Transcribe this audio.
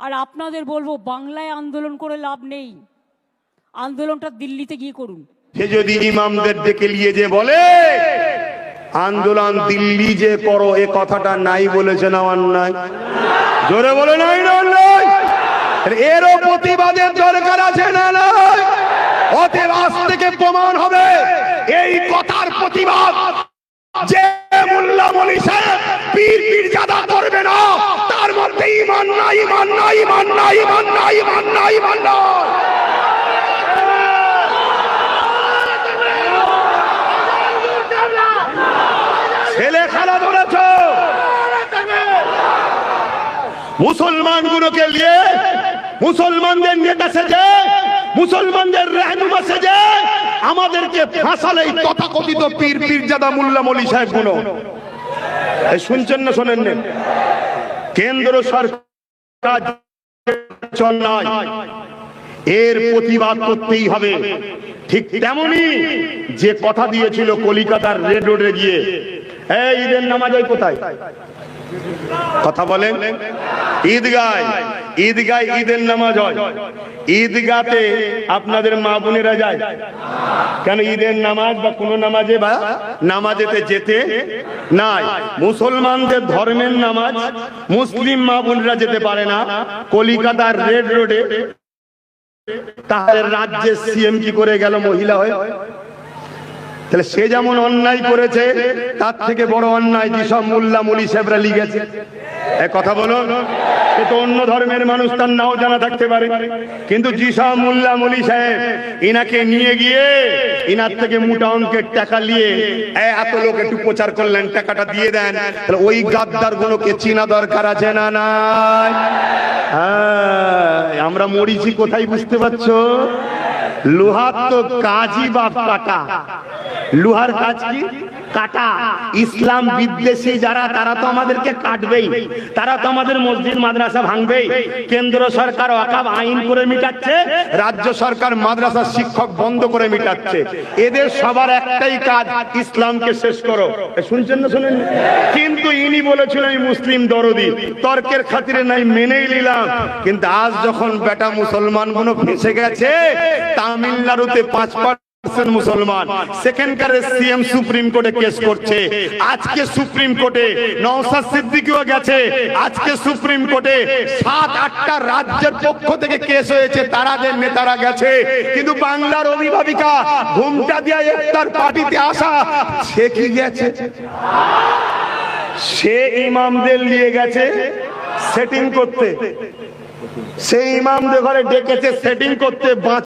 আর আপনাদের বলব, বাংলায় আন্দোলন করে লাভ নেই। আন্দোলনটা দিল্লিতে গিয়ে করুন। সে যদি ইমামদের ডেকে নিয়ে যে বলে, আন্দোলন দিল্লি যে করো, এ কথাটা নাই বলেছেন আমার নাই জোরে বলে, নাই এরও প্রতিবাদের দরকার আছে না, নাই? অতএব আজ থেকে প্রমাণ হবে এই কথার প্রতিবাদ যে মোল্লা মলি সাহেব পীর পীর জাদা করবে না তার মধ্যে ইমান নাই ইমান নাই ইমান নাই ইমান নাই ইমান নাই ছেলে খেলা ধরেছ! মুসলমান গুলোকে নিয়ে, মুসলমানদের নেতা সেজে, মুসলমানদের রেহনুমা সেজে, আমাদেরকে ফাঁসালে তথাকথিত পীর পীরজাদা মোল্লা মলি সাহেবগুলো শুনছেন না শোনেন কেন্দ্র সরকার নয়। এর প্রতিবাদ করতেই হবে। ঠিক তেমনি যে কথা দিয়েছিল কলিকাতার রেড রোডে গিয়ে, এই ঈদের নামাজ কোথায়? কথা বলেন। ঈদগায় ঈদগায় ঈদের নামাজ হয়। ঈদগাতে আপনাদের মা বোনেরা যায়। কেন ঈদের নামাজ বা কোন নামাজে বা নামাজেতে যেতে নাই? মুসলমানদের ধর্মের নামাজ মুসলিম মা বোনেরা যেতে পারে না। কলিকাতার রেড রোডে তাহলে রাজ্যের সিএম কি করে গেল মহিলা হয়ে? তাহলে সে যেমন অন্যায় করেছে তার থেকে বড় অন্যায় যেসব মোল্লা মুলি সাহেবরা লিখেছে। এ কথা বলো সে তো অন্য ধর্মের মানুষ তার নাও জানা থাকতে পারে। কিন্তু যেসব মোল্লা মুলি সাহেব ইনাকে নিয়ে গিয়ে ইনার থেকে মোটা অঙ্কের টাকা নিয়ে এত লোক একটু প্রচার করলেন টাকাটা দিয়ে দেন। তাহলে ওই গাদ্দার গুলোকে চিনা দরকার আছে না না হ্যাঁ, আমরা মরিছি কোথায় বুঝতে পারছ? লোহার তো কাজই বাপ কাটা। লোহার কাজ কি? কাটা। ইসলাম বিদ্বেষী যারা, তারা তো আমাদেরকে কাটবেই। তারা তো আমাদের মসজিদ, মাদ্রাসা ভাঙবেই। কেন্দ্র সরকার অকাব আইন করে মিটাচ্ছে, রাজ্য সরকার মাদ্রাসা শিক্ষক বন্ধ করে মিটাচ্ছে। এদের সবার একটাই কাজ, ইসলামকে শেষ করো। শুনছেন না শুনেন? কিন্তু ইনি বলেছিলেন মুসলিম দরদি। তর্কের খাতিরে নাই, মেনেই নিলাম। কিন্তু আজ যখন বেটা মুসলমানগুলো ফেসে গেছে তামিলনাড়ুতে পাঁচ মুসলমান। সেকেন্ডকারের সিএম সুপ্রিম কোর্টে কেস করছে। আজকে সুপ্রিম কোর্টে নওসাদ সিদ্দিকিও গেছে। আজকে সুপ্রিম কোর্টে সাত, আটটা রাজ্যের পক্ষ থেকে কেস হয়েছে। তারাদের নেতারা গেছে। কিন্তু বাংলার অভিভাবিকা ঘুমটা দিয়া পার্টিতে আসা, সে কি গেছে? সে ইমামদের নিয়ে গেছে সেটিং করতে। সেই ইমামদের ঘরে ডেকেছে সেটিং করতে